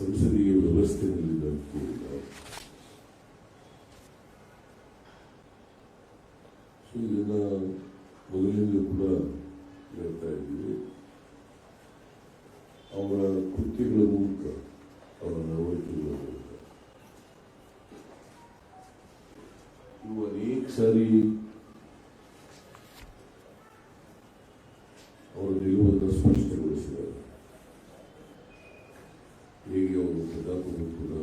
ಸಂಸದೀಯ ವ್ಯವಸ್ಥೆಯಲ್ಲಿ ನಂಬಿಕೆ ಇಲ್ಲ ಸೊ ಇದನ್ನ ಮೊದಲಿಂದಲೂ ಕೂಡ ಹೇಳ್ತಾ ಇದ್ದೀವಿ. ಅವರ ಕೃತ್ಯಗಳ ಮೂಲಕ ಅವರ ನಡವಳಿಕೆಗಳ ಮೂಲಕ ಇವು ಅನೇಕ ಸಾರಿ ಅವರ ನಿಲುವನ್ನು ಸ್ಪಷ್ಟಗೊಳಿಸಿದ್ದಾರೆ ಹೇಗೆ ಅವರು ಪ್ರಜಾಪ್ರಭುತ್ವದ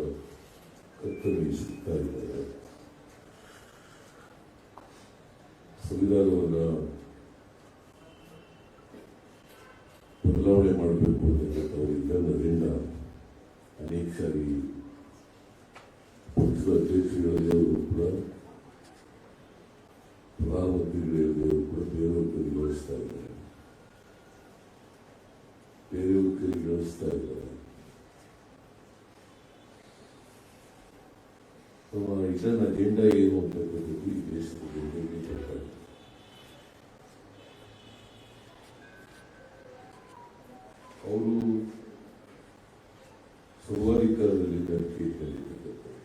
ಕತ್ತರಿಸುತ್ತಾ ಇದ್ದಾರೆ ಸಂವಿಧಾನವನ್ನು ಬದಲಾವಣೆ ಮಾಡಬೇಕು ಅಂತ ಇದನ್ನ ಅಜೆಂಡ ಅನೇಕ ಸಾರಿ ಪಕ್ಷದ ಅಧ್ಯಕ್ಷಗಳಿಗೂ ಕೂಡ ಪ್ರಧಾನಮಂತ್ರಿಗಳಿಗೂ ಕೂಡ ಬೇರೆಯವ್ರ ಕೈಗೆ ಗಳಿಸ್ತಾ ಇದ್ದಾರೆ. ಬೇರೆಯವ್ರ ಕೈಗೆ ಗಳಿಸ್ತಾ ಇದ್ದಾರೆ. ನಮ್ಮ ರಿಟರ್ನ್ ಅಜೆಂಡಾ ಏನು ಅಂತಕ್ಕಂಥದ್ದು ಈ ದೇಶದ ಜನತೆಗೆ ಗೊತ್ತಾಗ್ತದೆ ಅವರು ಸರ್ವಾಧಿಕಾರದಲ್ಲಿ ನಂಬಿಕೆ ಇಟ್ಟಲ್ಲಿರ್ತಕ್ಕಂಥವ್ರು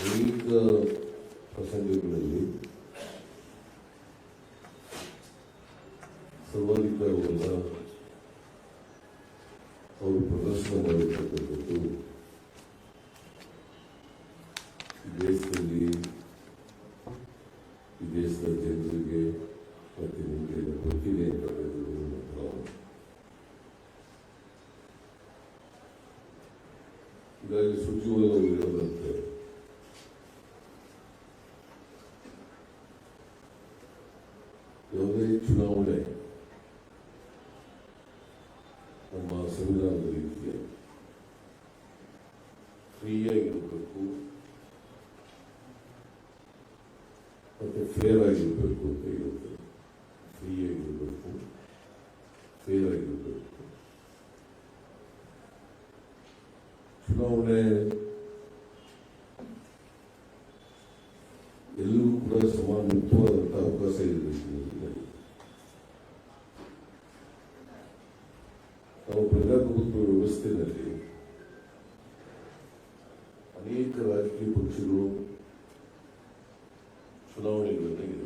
ಅನೇಕ ಪ್ರಸಂಗಗಳಲ್ಲಿ ಪ್ರದರ್ಶನ ಮಾಡಿರ್ತಕ್ಕಂಥದ್ದು ದೇಶದಲ್ಲಿ ಈ ದೇಶದ ಜನರಿಗೆ ಪ್ರತಿನಿಧಿಯ ಗೊತ್ತಿದೆ ಅಂತಕ್ಕಂಥದ್ದು ನನ್ನ ಭಾವನೆ ಹೀಗಾಗಿ ಸುಜೀವನ ಅವರು ಯಾವುದೇ ಚುನಾವಣೆ ನಮ್ಮ ಸಂವಿಧಾನದ ಆಗಿರಬೇಕು ಅಂತ ಹೇಳ್ತಾರೆ ಫ್ರೀ ಆಗಿರಬೇಕು ಚುನಾವಣೆ ಎಲ್ಲರೂ ಕೂಡ ಸಮಾನ ಸಮಾನತ್ವವಾದಂಥ ಅವಕಾಶ ಇರಬೇಕು ನಾವು ಪ್ರಜಾಪ್ರಭುತ್ವ ವ್ಯವಸ್ಥೆಯಲ್ಲಿ ಅನೇಕ ರಾಜಕೀಯ ಪಕ್ಷಗಳು ಚುನಾವಣೆಗಳನ್ನು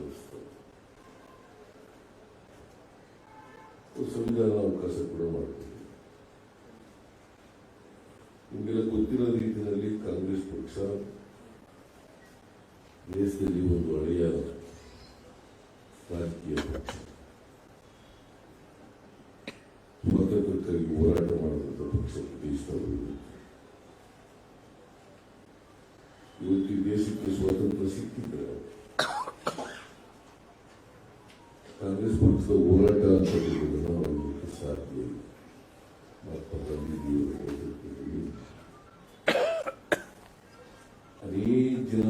ಅದು ಸಂವಿಧಾನ ಅವಕಾಶ ಕೂಡ ಮಾಡ್ತೀವಿ. ನಿಮಗೆಲ್ಲ ಗೊತ್ತಿರೋ ರೀತಿಯಲ್ಲಿ ಕಾಂಗ್ರೆಸ್ ಪಕ್ಷ ದೇಶದಲ್ಲಿ ಒಂದು ಹಳೆಯ ರಾಜಕೀಯ ಪಕ್ಷ. ಸ್ವಾತಂತ್ರ್ಯಕ್ಕಾಗಿ ಹೋರಾಟ ಮಾಡಿದಂಥ ಪಕ್ಷ ದೇಶದವರು ಇವತ್ತು ದೇಶಕ್ಕೆ ಸ್ವಾತಂತ್ರ್ಯ ಸಿಕ್ಕಿದ್ರೆ ಕಾಂಗ್ರೆಸ್ ಪಕ್ಷದ ಹೋರಾಟ ಅಂತ ಹೇಳೋದನ್ನ ಮಾಡಲಿಕ್ಕೆ ಸಾಧ್ಯ ಇಲ್ಲ ಮಹಾತ್ಮ ಗಾಂಧೀಜಿಯವರ ನೇತೃತ್ವದಲ್ಲಿ ಅನೇಕ ಜನ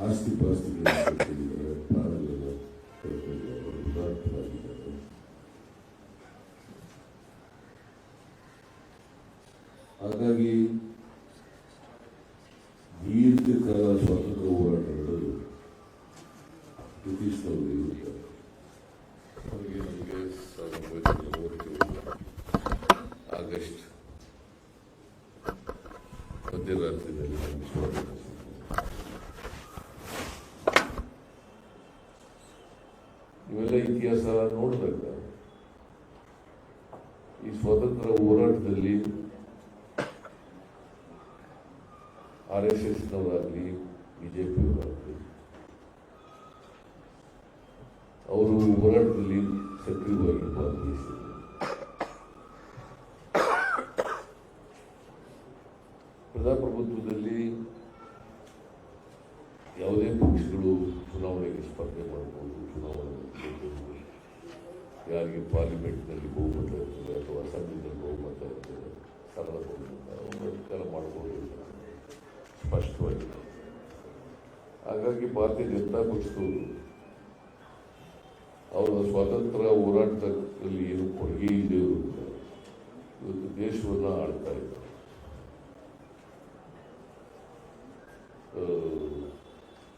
ಆಸ್ತಿ ಪಾಸ್ತಿಗಳನ್ನು ಕಳ್ಕೊಂಡಿದ್ದಾರೆ ಪ್ರಾಣಗಳನ್ನು ಕಳ್ಕೊಂಡಿದ್ದಾರೆ ಉದಾತ್ತರಾಗಿದ್ದಾರೆ ಹಾಗಾಗಿ ಇವೆಲ್ಲ ಇತಿಹಾಸ ನೋಡಿದಾಗ ಈ ಸ್ವಾತಂತ್ರ್ಯ ಹೋರಾಟದಲ್ಲಿ ಆರ್ ಎಸ್ ಎಸ್ನವರಾಗಲಿ ಬಿಜೆಪಿಯವರಾಗಲಿ ಅವರು ಹೋರಾಟದಲ್ಲಿ ಸಕ್ರಿಯವಾಗಿ ಭಾಗವಹಿಸಿದರು. ಅಥವಾ ಅಸೆಂಬ್ಲಿನಲ್ಲಿ ಮತ್ತು ಅಧಿಕಾರ ಅಂತ ಸ್ಪಷ್ಟವಾಗಿದೆ ಹಾಗಾಗಿ ಭಾರತೀಯ ಜನತಾ ಪಕ್ಷದವರು ಅವರ ಸ್ವಾತಂತ್ರ್ಯ ಹೋರಾಟದಲ್ಲಿ ಏನು ಕೊಡುಗೆ ಇಲ್ಲದೆ ಇವತ್ತು ದೇಶವನ್ನು ಆಳ್ತಾ ಇದ್ದಾರೆ.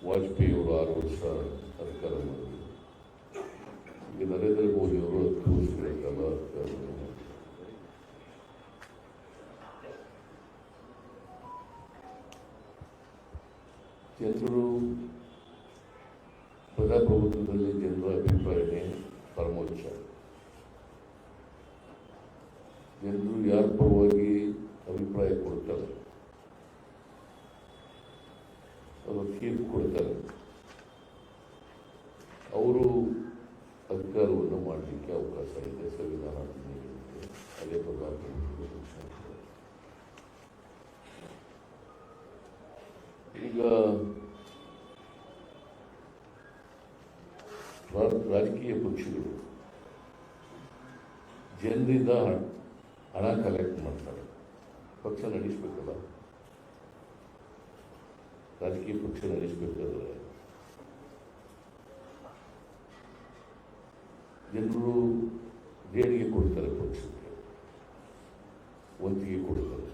ವಾಜಪೇಯಿಯವರು ಆರು ವರ್ಷ ಸರ್ಕಾರ ಮಾಡಿದರು. ಈಗ ನರೇಂದ್ರ ಮೋದಿ ಅವರು ಹತ್ತು ಜನರು ಪ್ರಜಾಪ್ರಭುತ್ವದಲ್ಲಿ ಜನರ ಅಭಿಪ್ರಾಯನೇ ಪರಮೋಚ್ಚ ಜನರು ಯಾರ ಪರವಾಗಿ ಅಭಿಪ್ರಾಯ ಕೊಡ್ತಾರೆ ಅವರು ತೀರ್ಪು ಕೊಡ್ತಾರೆ ಅವರು ಅಧಿಕಾರವನ್ನು ಮಾಡಲಿಕ್ಕೆ ಅವಕಾಶ ಇದೆ, ಸಂವಿಧಾನ. ಅದೇ ಲಕ್ಷಣ. ಈಗ ರಾಜಕೀಯ ಪಕ್ಷಗಳು ಜನರಿಂದ ಹಣ- ಕಲೆಕ್ಟ್ ಮಾಡ್ತಾರೆ. ಪಕ್ಷ ನಡೆಸಬೇಕಲ್ಲ? ರಾಜಕೀಯ ಪಕ್ಷ ನಡೆಸಬೇಕಾದ್ರೆ ಜನರು ದೇಣಿಗೆ ಕೊಡ್ತಾರೆ ಪಕ್ಷಕ್ಕೆ. ಒಂದಿಗೆ ಕೊಡ್ತಾರೆ.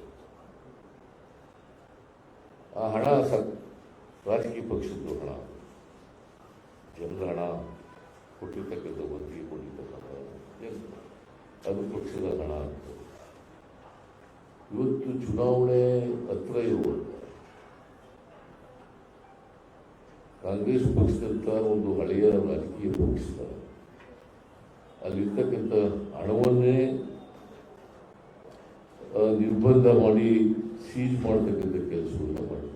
ಆ ಹಣ ಸ ರಾಜಕೀಯ ಪಕ್ಷದ್ದು ಹಣ. ಜನರ ಹಣ. ಕೊಟ್ಟಿರ್ತಕ್ಕಂಥ ವಂತಿಗೆ ಕೊಟ್ಟಿರ್ತಕ್ಕಂಥ. ಅದು ಪಕ್ಷದ ಹಣ ಆಗ್ತದೆ ಇವತ್ತು ಚುನಾವಣೆ ಹತ್ರ ಇರುವಾಗ ಕಾಂಗ್ರೆಸ್ ಪಕ್ಷದಂಥ ಒಂದು ಹಳೆಯ ರಾಜಕೀಯ ಪಕ್ಷ ಅಲ್ಲಿರ್ತಕ್ಕಂಥ ಹಣವನ್ನೇ ನಿರ್ಬಂಧ ಮಾಡಿ ಸೀಜ್ ಮಾಡ್ತಕ್ಕಂಥ ಕೆಲಸವನ್ನು ಮಾಡಿದ್ದಾರೆ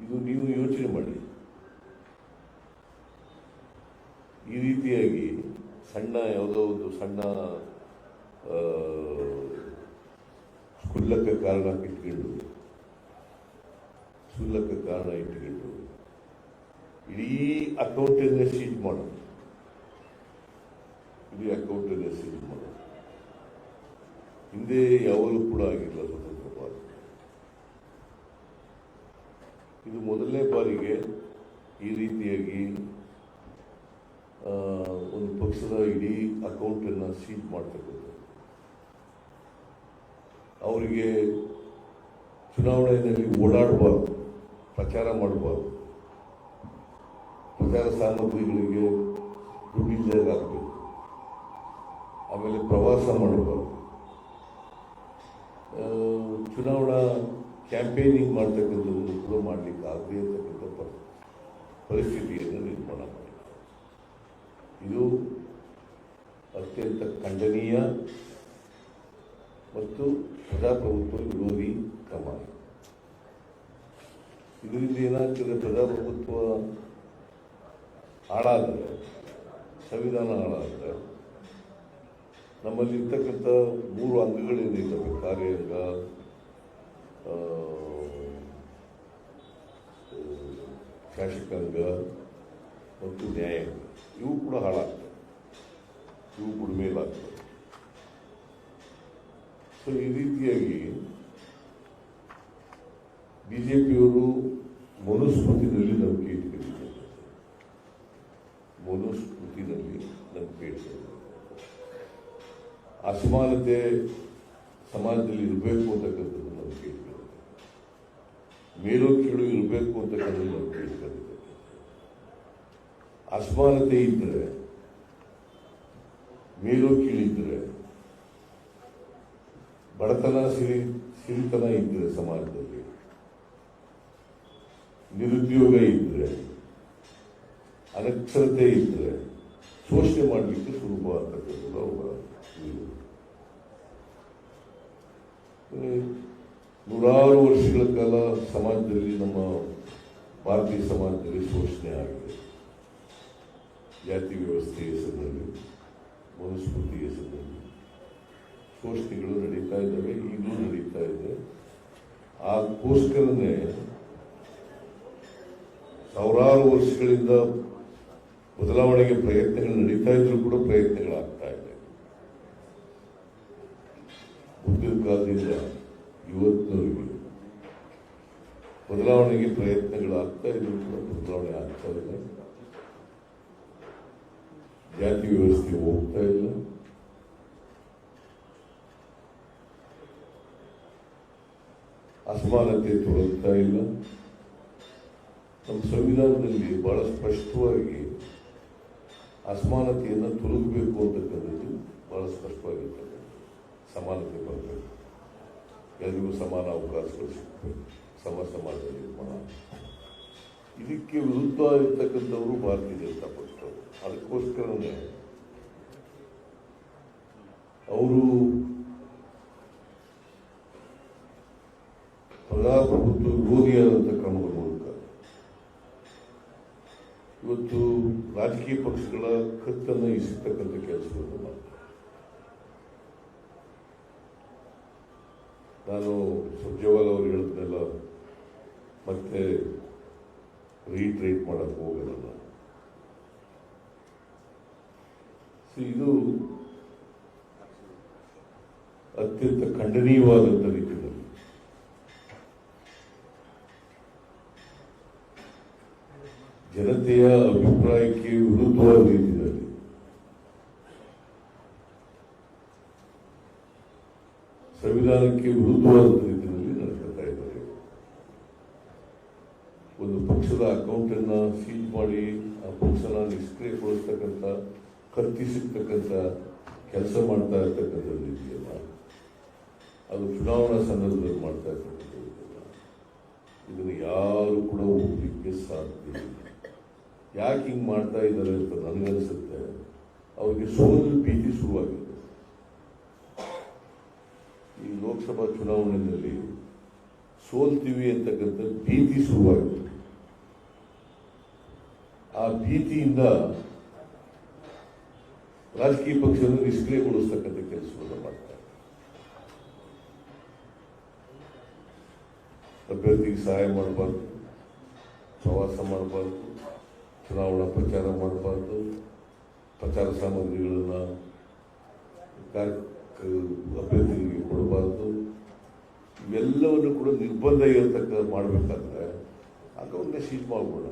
ಇದು ನೀವು ಯೋಚನೆ ಮಾಡಿ ಈ ರೀತಿಯಾಗಿ ಸಣ್ಣ ಯಾವುದೋ ಒಂದು ಸಣ್ಣ ಸ್ಕುಲ್ಲಕ್ಕೆ ಕಾರಣ ಇಟ್ಕೊಂಡು, ಕ್ಷುಲ್ಲಕ ಕಾರಣ ಇಟ್ಕೊಂಡು, ಇಡೀ ಅಕೌಂಟನ್ನೇ ಸೀಟ್ ಮಾಡೋದು. ಇಡೀ ಅಕೌಂಟನ್ನೇ ಸೀಟ್ ಮಾಡೋದು. ಹಿಂದೆ ಯಾವಾಗಲೂ ಕೂಡ ಆಗಿಲ್ಲ ಸ್ವತಂತ್ರ ಭಾರತ. ಇದು ಮೊದಲನೇ ಬಾರಿಗೆ ಈ ರೀತಿಯಾಗಿ ಒಂದು ಪಕ್ಷದ ಇಡೀ ಅಕೌಂಟನ್ನು ಸೀಜ್ ಮಾಡ್ತಕ್ಕಂಥದ್ದು ಅವರಿಗೆ ಚುನಾವಣೆಯಲ್ಲಿ ಓಡಾಡಬಾರ್ದು, ಪ್ರಚಾರ ಮಾಡಬಾರ್ದು. ಪ್ರಚಾರ ಸಾಮಗ್ರಿಗಳಿಗೆ ದುಡ್ಡಿಲ್ಲದಾಗಬೇಕು ಆಮೇಲೆ ಪ್ರವಾಸ ಮಾಡಬಾರ್ದು. ಚುನಾವಣಾ ಕ್ಯಾಂಪೇನಿಂಗ್ ಮಾಡ್ತಕ್ಕಂಥದ್ದನ್ನು ಕೂಡ ಮಾಡಲಿಕ್ಕೆ ಆಗದೇ ಇರತಕ್ಕಂಥ ಪರಿಸ್ಥಿತಿಯನ್ನು ನಿರ್ಮಾಣ ಮಾಡಿ ಇದು ಅತ್ಯಂತ ಖಂಡನೀಯ ಮತ್ತು ಪ್ರಜಾಪ್ರಭುತ್ವ ವಿರೋಧಿ ಕ್ರಮ. ಇದರಿಂದ ಏನಾಗ್ತದೆ? ಪ್ರಜಾಪ್ರಭುತ್ವ ಹಾಳಾದರೆ, ಸಂವಿಧಾನ ಹಾಳಾದರೆ ನಮ್ಮಲ್ಲಿರ್ತಕ್ಕಂಥ ಮೂರು ಅಂಗಗಳೇನಿದ್ದಾವೆ ಕಾರ್ಯಾಂಗ ಶಾಸಕಾಂಗ ಮತ್ತು ನ್ಯಾಯಾಂಗ. ಇವು ಕೂಡ ಹಾಳಾಗ್ತವೆ. ಇವು ಬುಡಮೇಲಾಗ್ತವೆ ಸೊ ಈ ರೀತಿಯಾಗಿ ಬಿಜೆಪಿಯವರು ಮನುಸ್ಮೃತಿನಲ್ಲಿ ನಂಬಿಕೆ ಇಟ್ಕೊಂಡಿದ್ದಾರೆ. ಮನುಸ್ಮೃತಿನಲ್ಲಿ ನಂಬಿಕೆ ಇಟ್ಕೊಂಡಿದ್ದಾರೆ. ಅಸಮಾನತೆ ಸಮಾಜದಲ್ಲಿ ಇರಬೇಕು ಅಂತಕ್ಕಂಥದ್ದು ನಂಬಿಕೆ ಇಟ್ಕೊಂಡಿದ್ದಾರೆ. ಮೇಲು ಇರಬೇಕು ಅಂತಕ್ಕಂಥದ್ದು ನಂಬಿಕೆ ಇಟ್ಕೊಂಡಿದ್ದಾರೆ. ಅಸಮಾನತೆ ಇದ್ದರೆ ಮೇಲು ಕೀಳಿದ್ರೆ ಬಡತನ ಸಿರಿ, ಸಿರಿತನ ಇದ್ದರೆ ಸಮಾಜದಲ್ಲಿ, ನಿರುದ್ಯೋಗ ಇದ್ರೆ ಅನಕ್ಷರತೆ ಇದ್ರೆ ಶೋಷಣೆ ಮಾಡಲಿಕ್ಕೆ ಸುಲಭ ಅಂತಕ್ಕಂಥದ್ದು ಅವರ ನೂರಾರು ವರ್ಷಗಳ ಕಾಲ ಸಮಾಜದಲ್ಲಿ ನಮ್ಮ ಭಾರತೀಯ ಸಮಾಜದಲ್ಲಿ ಶೋಷಣೆ ಆಗಿದೆ. ಜಾತಿ ವ್ಯವಸ್ಥೆಯ ಹೆಸರಿನಲ್ಲಿ ಮನುಸ್ಮೃತಿಯ ಹೆಸರಿನಲ್ಲಿ ಶೋಷಣೆಗಳು ನಡೀತಾ ಇದ್ದಾವೆ, ಈಗಲೂ ನಡೀತಾ ಇದೆ. ಅದಕ್ಕೋಸ್ಕರನೇ ಸಾವಿರಾರು ವರ್ಷಗಳಿಂದ ಬದಲಾವಣೆಗೆ ಪ್ರಯತ್ನಗಳು ನಡೀತಾ ಇದ್ರೂ ಕೂಡ ಪ್ರಯತ್ನಗಳಾಗ್ತಾ ಇದೆ. ಮುಂದಿನ ಕಾಲದಿಂದ ಇವತ್ತಿನವರೆಗೂ ಬದಲಾವಣೆಗೆ ಪ್ರಯತ್ನಗಳಾಗ್ತಾ ಇದ್ರೂ ಕೂಡ ಬದಲಾವಣೆ ಆಗ್ತಾ ಇಲ್ಲ ಜಾತಿ ವ್ಯವಸ್ಥೆ ಹೋಗ್ತಾ ಇಲ್ಲ ಅಸಮಾನತೆ ತೊಲಗ್ತಾ ಇಲ್ಲ ನಮ್ಮ ಸಂವಿಧಾನದಲ್ಲಿ ಬಹಳ ಸ್ಪಷ್ಟವಾಗಿ ಅಸಮಾನತೆಯನ್ನು ತೊಲಗಬೇಕು ಅಂತಕ್ಕಂಥದ್ದು ಬಹಳ ಸ್ಪಷ್ಟವಾಗಿರ್ತಕ್ಕಂಥದ್ದು ಸಮಾನತೆ ಬರಬೇಕು ಎಲ್ರಿಗೂ ಸಮಾನ ಅವಕಾಶಗಳು ಸಿಗಬೇಕು ಸಮ ಸಮಾಜ ನಿರ್ಮಾಣ ಇದಕ್ಕೆ ವಿರುದ್ಧ ಇರ್ತಕ್ಕಂಥವರು ಭಾರತೀಯ ಜನತಾ ಪಕ್ಷದವರು ಅದಕ್ಕೋಸ್ಕರನೇ ಅವರು ಪ್ರಜಾಪ್ರಭುತ್ವ ವಿರೋಧಿಯಾದಂಥ ಕ್ರಮಗಳ ಮೂಲಕ ಇವತ್ತು ರಾಜಕೀಯ ಪಕ್ಷಗಳ ಕತ್ತನ್ನು ಇಸ್ತಕ್ಕಂಥ ಕೆಲಸಗಳನ್ನು ಮಾಡ್ತಾರೆ. ನಾನು ಸುರ್ಜೇವಾಲ್ ಅವರು ಹೇಳಿದ್ನೆಲ್ಲ ಮತ್ತೆ ರೀಟ್ರೇಟ್ ಮಾಡೋಕ್ಕೆ ಹೋಗಲ್ಲ ನಾನು So ಇದು ಅತ್ಯಂತ ಖಂಡನೀಯವಾದಂಥ ರೀತಿಯಲ್ಲಿ. ಜನತೆಯ ಅಭಿಪ್ರಾಯಕ್ಕೆ ವಿರುದ್ಧವಾದ ರೀತಿಯಲ್ಲಿ ಸಂವಿಧಾನಕ್ಕೆ ವಿರುದ್ಧವಾದ ರೀತಿಯಲ್ಲಿ ನಡೆಸ್ತಾ ಇದ್ದಾರೆ. ಒಂದು ಪಕ್ಷದ ಅಕೌಂಟ್ ಅನ್ನ ಸೀಲ್ ಮಾಡಿ ಆ ಪಕ್ಷನ ನಿಷ್ಕ್ರಿಯಗೊಳಿಸ್ತಕ್ಕಂಥ ಕತ್ತಿಸಿರ್ತಕ್ಕಂಥ ಕೆಲಸ ಮಾಡ್ತಾ ಇರ್ತಕ್ಕಂಥದ್ದು ಇದೆಯಲ್ಲ? ಅದು ಚುನಾವಣಾ ಸಂದರ್ಭದಲ್ಲಿ ಮಾಡ್ತಾ ಇರ್ತಕ್ಕಂಥದ್ದು ಇದೆಯಲ್ಲ? ಇದನ್ನು ಯಾರು ಕೂಡ ಹೋಗ್ಲಿಕ್ಕೆ ಸಾಧ್ಯ ಯಾಕೆ ಹಿಂಗೆ ಮಾಡ್ತಾ ಇದ್ದಾರೆ ಅಂತ ನನಗನ್ಸುತ್ತೆ. ಅವರಿಗೆ ಸೋಲು ಭೀತಿ ಶುರುವಾಗಿದೆ. ಈ ಲೋಕಸಭಾ ಚುನಾವಣೆಯಲ್ಲಿ ಸೋಲ್ತೀವಿ ಅಂತಕ್ಕಂಥ ಭೀತಿ ಶುರುವಾಗಿದೆ. ಆ ಭೀತಿಯಿಂದ ರಾಜಕೀಯ ಪಕ್ಷವನ್ನು ನಿಷ್ಕ್ರಿಯಗೊಳಿಸ್ತಕ್ಕಂಥ ಕೆಲಸವನ್ನು ಮಾಡ್ತಾರೆ. ಅಭ್ಯರ್ಥಿಗೆ ಸಹಾಯ ಮಾಡಬಾರ್ದು ಪ್ರವಾಸ ಮಾಡಬಾರ್ದು, ಚುನಾವಣಾ ಪ್ರಚಾರ ಮಾಡಬಾರ್ದು, ಪ್ರಚಾರ ಸಾಮಗ್ರಿಗಳನ್ನು ಅಭ್ಯರ್ಥಿಗಳಿಗೆ ಕೊಡಬಾರ್ದು. ಇವೆಲ್ಲವನ್ನು ಕೂಡ ನಿರ್ಬಂಧ ಇರತಕ್ಕ ಮಾಡಬೇಕಾದ್ರೆ, ಅದೊಂದೇ ಸೀಟ್ ಮಾಡ್ಬೋಣ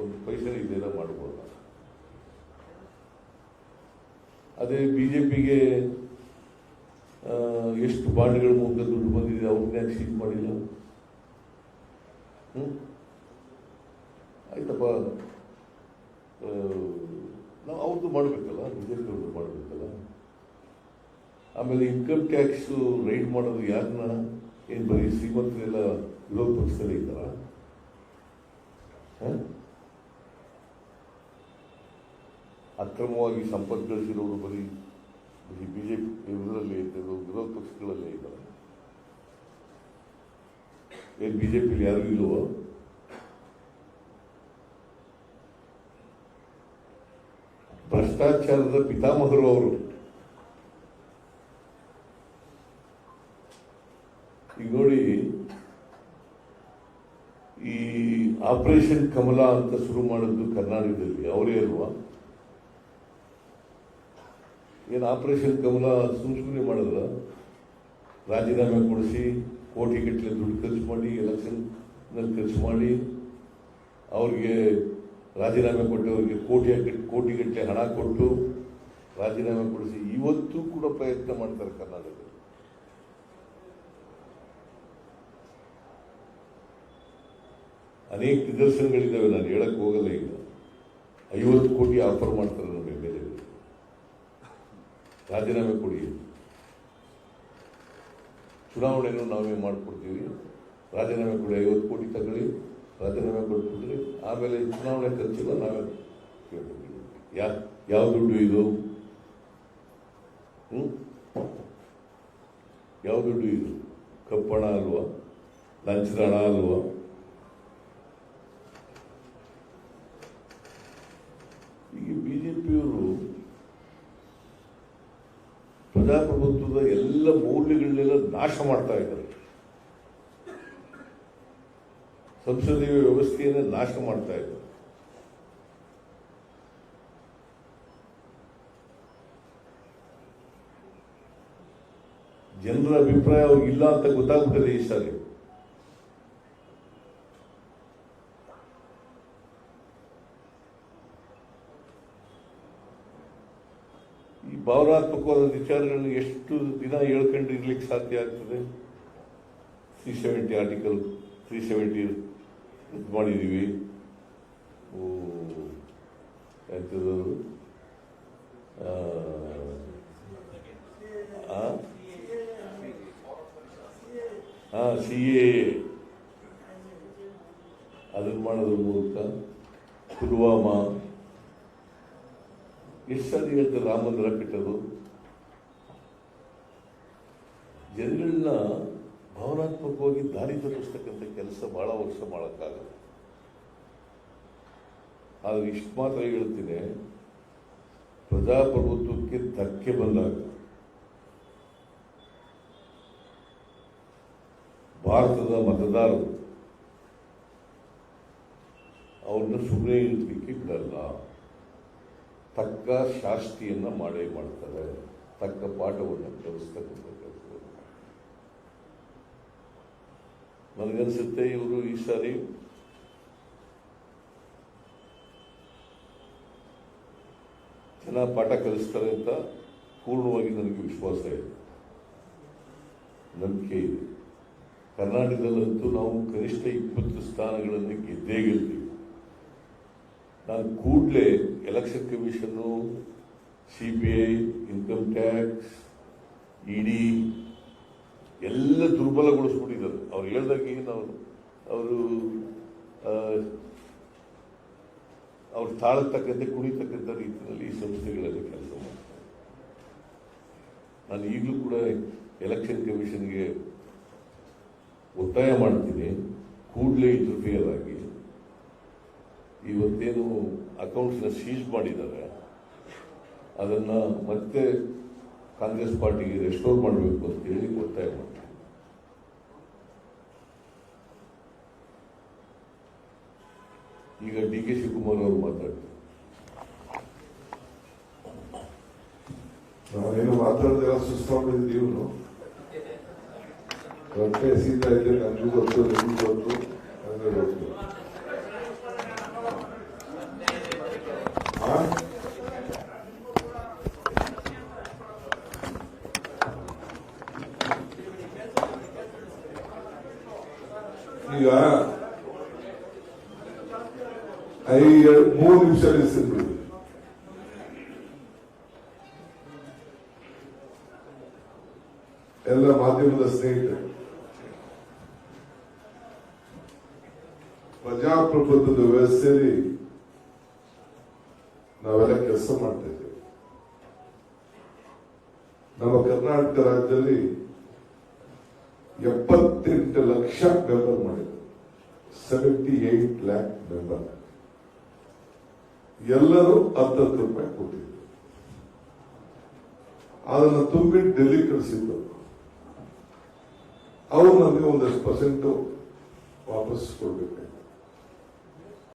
ಒಂದು ಪೈಸೆ ಇದೆಲ್ಲ ಮಾಡ್ಬೋಣ ಅದೇ ಬಿ ಜೆ ಪಿಗೆ ಎಷ್ಟು ಬಾಂಡ್ಗಳ ಮೂಲಕ ದುಡ್ಡು ಬಂದಿದೆ ಅವ್ರನ್ನ ಸೀಟ್ ಮಾಡಿಲ್ಲ? ಹ್ಮ್? ಆಯ್ತಪ್ಪ. ನಾವು ಅವ್ರದ್ದು ಮಾಡಬೇಕಲ್ಲ ಬಿ ಜೆ ಪಿ ಅವ್ರದ್ದು ಮಾಡಬೇಕಲ್ಲ. ಆಮೇಲೆ ಇನ್ಕಮ್ ಟ್ಯಾಕ್ಸ್ ರೈಡ್ ಮಾಡೋದು ಯಾರನ್ನ ಏನು ಬರೀ ಶ್ರೀಮಂತರೆಲ್ಲ ವಿರೋಧ ಪಕ್ಷದಲ್ಲಿ ಇದ್ದಾರ? ಅಕ್ರಮವಾಗಿ ಸಂಪತ್ತು ಗಳಿಸಿರೋರು ಬರೀ ಬಿಜೆಪಿ ಇದರಲ್ಲೇ ಇದ್ದರು ವಿರೋಧ ಪಕ್ಷಗಳಲ್ಲೇ ಇದ್ದಾರೆ ಏನು ಬಿಜೆಪಿಲಿ ಯಾರು ಇಲ್ಲವೋ ಭ್ರಷ್ಟಾಚಾರದ ಪಿತಾಮಹರು ಅವರು. ಈಗ ನೋಡಿ, ಈ ಆಪರೇಷನ್ ಕಮಲ ಅಂತ ಶುರು ಮಾಡಿದ್ದು ಕರ್ನಾಟಕದಲ್ಲಿ, ಅವರೇ ಅಲ್ವಾ? ಏನು ಆಪರೇಷನ್ ಕಮಲ ಸುಮ್ ಸುಮ್ಮನೆ ಮಾಡಿದ್ರ? ರಾಜೀನಾಮೆ ಕೊಡಿಸಿ, ಕೋಟಿ ಗಟ್ಟಲೆ ದುಡ್ಡು ಖರ್ಚು ಮಾಡಿ ಎಲೆಕ್ಷನ್ನಲ್ಲಿ ಖರ್ಚು ಮಾಡಿ, ಅವ್ರಿಗೆ ರಾಜೀನಾಮೆ ಕೊಟ್ಟವರಿಗೆ ಕೋಟಿ ಕೋಟಿ ಗಟ್ಟಲೆ ಹಣ ಕೊಟ್ಟು ರಾಜೀನಾಮೆ ಕೊಡಿಸಿ, ಇವತ್ತು ಕೂಡ ಪ್ರಯತ್ನ ಮಾಡ್ತಾರೆ ಕರ್ನಾಟಕದಲ್ಲಿ ಅನೇಕ ನಿದರ್ಶನಗಳಿದ್ದಾವೆ, ನಾನು ಹೇಳಕ್ ಹೋಗಲ್ಲ ಈಗ. ಐವತ್ತು ಕೋಟಿ ಆಫರ್ ಮಾಡ್ತಾರೆ ರಾಜೀನಾಮೆ ಕೊಡಿ ಚುನಾವಣೆಯನ್ನು ನಾವೇ ಮಾಡಿಕೊಡ್ತೀವಿ. ರಾಜೀನಾಮೆ ಕೊಡಿ ಐವತ್ತು ಕೋಟಿ ತಗೊಳ್ಳಿ. ರಾಜೀನಾಮೆ ಕೊಟ್ಬಿಟ್ರಿ ಆಮೇಲೆ ಚುನಾವಣೆ ಖರ್ಚಿಲ್ಲ ನಾವೇ ಕೇಳ್ಕೊತೀವಿ. ಯಾ, ಯಾವ ದುಡ್ಡು ಇದು? ಹ್ಞೂ ಯಾವ ದುಡ್ಡು ಇದು? ಕಪ್ಪಣ ಅಲ್ವಾ? ಲಂಚದ ಹಣ ಅಲ್ವಾ? ಈಗ ಬಿಜೆಪಿಯವರು ಪ್ರಜಾಪ್ರಭುತ್ವದ ಎಲ್ಲ ಮೌಲ್ಯಗಳನ್ನೆಲ್ಲ ನಾಶ ಮಾಡ್ತಾ ಇದ್ದಾರೆ. ಸಂಸದೀಯ ವ್ಯವಸ್ಥೆಯನ್ನು ನಾಶ ಮಾಡ್ತಾ ಇದ್ದಾರೆ. ಜನರ ಅಭಿಪ್ರಾಯ ಅವ್ರಿಗಿಲ್ಲ ಅಂತ ಗೊತ್ತಾಗ್ಬಿಟ್ಟಿದೆ ಈ ಸಾರಿ ಈ ಭಾವನಾತ್ಮಕವಾದ ವಿಚಾರಗಳನ್ನ ಎಷ್ಟು ದಿನ ಹೇಳ್ಕೊಂಡು ಇರ್ಲಿಕ್ಕೆ ಸಾಧ್ಯ ಆಗ್ತದೆ? Three seventy article three seventy ಇದು ಮಾಡಿದ್ದೀವಿ. ಆ? ಸಿ ಎ ಅದನ್ನು ಮಾಡೋದ್ರ ಮೂಲಕ ಪುಲ್ವಾಮಾ ಎಷ್ಟು ಸಾರಿ ಹೇಳ್ತಾರೆ ರಾಮ ಮಂದಿರ ಕಟ್ಟೋದು ಜನಗಳನ್ನ ಭಾವನಾತ್ಮಕವಾಗಿ ದಾರಿ ತಪ್ಪಿಸ್ತಕ್ಕಂಥ ಕೆಲಸ ಬಹಳ ವರ್ಷ ಮಾಡೋಕ್ಕಾಗಲ್ಲ. ಆದರೆ ಇಷ್ಟು ಮಾತ್ರ ಹೇಳ್ತೀನಿ, ಪ್ರಜಾಪ್ರಭುತ್ವಕ್ಕೆ ಧಕ್ಕೆ ಬಂದಾಗ ಭಾರತದ ಮತದಾರರು, ಅವ್ರನ್ನ ಸುಮ್ಮನೆ ಇರ್ಲಿಕ್ಕೆ ಬಿಡಲ್ಲ. ತಕ್ಕ ಶಾಸ್ತಿಯನ್ನು ಮಾಡೇ ಮಾಡ್ತಾರೆ, ತಕ್ಕ ಪಾಠವನ್ನು ಕಲಿಸ್ತಕ್ಕಂಥ ಕೆಲಸವನ್ನು ನನಗನ್ಸುತ್ತೆ ಇವರು ಈ ಸಾರಿ ಜನ ಪಾಠ ಕಲಿಸ್ತಾರೆ ಅಂತ ಪೂರ್ಣವಾಗಿ ನನಗೆ ವಿಶ್ವಾಸ ಇದೆ. ನಂಬಿಕೆ ಇದೆ. ಕರ್ನಾಟಕದಲ್ಲಂತೂ ನಾವು ಕನಿಷ್ಠ ಇಪ್ಪತ್ತು ಸ್ಥಾನಗಳನ್ನು ಗೆದ್ದೇ ಗೆಲ್ತೀವಿ ನಾನು ಕೂಡಲೇ election commission C B I income tax ED ಎಲ್ಲ ದುರ್ಬಲಗೊಳಿಸ್ಬಿಟ್ಟಿದ್ದಾರೆ. ಅವ್ರು ಹೇಳ್ದಾಗೆ ನಾವು ಅವರು? ಅವ್ರು ತಾಳತಕ್ಕಂತೆ, ಕುಣಿತಕ್ಕಂಥ ರೀತಿಯಲ್ಲಿ ಈ ಸಂಸ್ಥೆಗಳಲ್ಲಿ ಕೆಲಸ ಮಾಡ್ತಾರೆ. ನಾನು ಈಗಲೂ ಕೂಡ ಎಲೆಕ್ಷನ್ ಕಮಿಷನ್ಗೆ ಒತ್ತಾಯ ಮಾಡ್ತೀನಿ. ಕೂಡಲೇ ಇಂಟರ್ಫಿಯರ್ ಆಗಿ. ಇವತ್ತೇನು ಅಕೌಂಟ್ಸ್ನ ಸೀಸ್ ಮಾಡಿದ್ದಾರೆ, ಅದನ್ನು ಮತ್ತೆ ಕಾಂಗ್ರೆಸ್ ಪಾರ್ಟಿಗೆ ರೆಸ್ಟೋರ್ ಮಾಡಬೇಕು ಅಂತ ಹೇಳಿ ಒತ್ತಾಯ ಮಾಡ್ತೀನಿ. ಈಗ ಡಿ ಕೆ ಶಿವಕುಮಾರ್ ಅವರು ಮಾತಾಡ್ತಾರೆ. ನಾವೇನು ಮಾತಾಡಿದ್ರೆ ಸುಸ್ತಾಗ್ಬಿಟ್ಟಿದ್ದೀವಿ ಇವನು ಹೊಟ್ಟೆ ಸೀತಾ ಇದೆ ನನಗೂ ಗೊತ್ತು ನಿಮಗೂ ಗೊತ್ತು ನನಗೆ ಗೊತ್ತು ಈಗ ಐದು, ಮೂರು ನಿಮಿಷ ನಿಲ್ಲಿಸಿದ್ವಿ. ಎಲ್ಲ ಮಾಧ್ಯಮದ ಸ್ನೇಹಿತರು, ಪ್ರಜಾಪ್ರಭುತ್ವದ ವ್ಯವಸ್ಥೆಯಲ್ಲಿ ನಾವೆಲ್ಲ ಕೆಲಸ ಮಾಡ್ತಾ ಇದ್ದೇವೆ. ನಮ್ಮ ಕರ್ನಾಟಕ ರಾಜ್ಯದಲ್ಲಿ ಎಪ್ಪತ್ತೆಂಟು ಲಕ್ಷ ಮೆಂಬರ್ ಮಾಡಿದ್ರು ಸೆವೆಂಟಿ ಲ್ಯಾಕ್ ಮೆಂಬರ್ ಎಲ್ಲರೂ ಹತ್ತತ್ತು ರೂಪಾಯಿ ಕೊಟ್ಟಿದ್ರು. ಅದನ್ನು ತುಂಬಿಟ್ಟು ಡೆಲ್ಲಿ ಕಳಿಸಿದ್ದರು ಅವ್ರು ನಮಗೆ ಒಂದಷ್ಟು ಪರ್ಸೆಂಟ್ ವಾಪಸ್ ಕೊಡ್ಬೇಕಾಯ್ತು.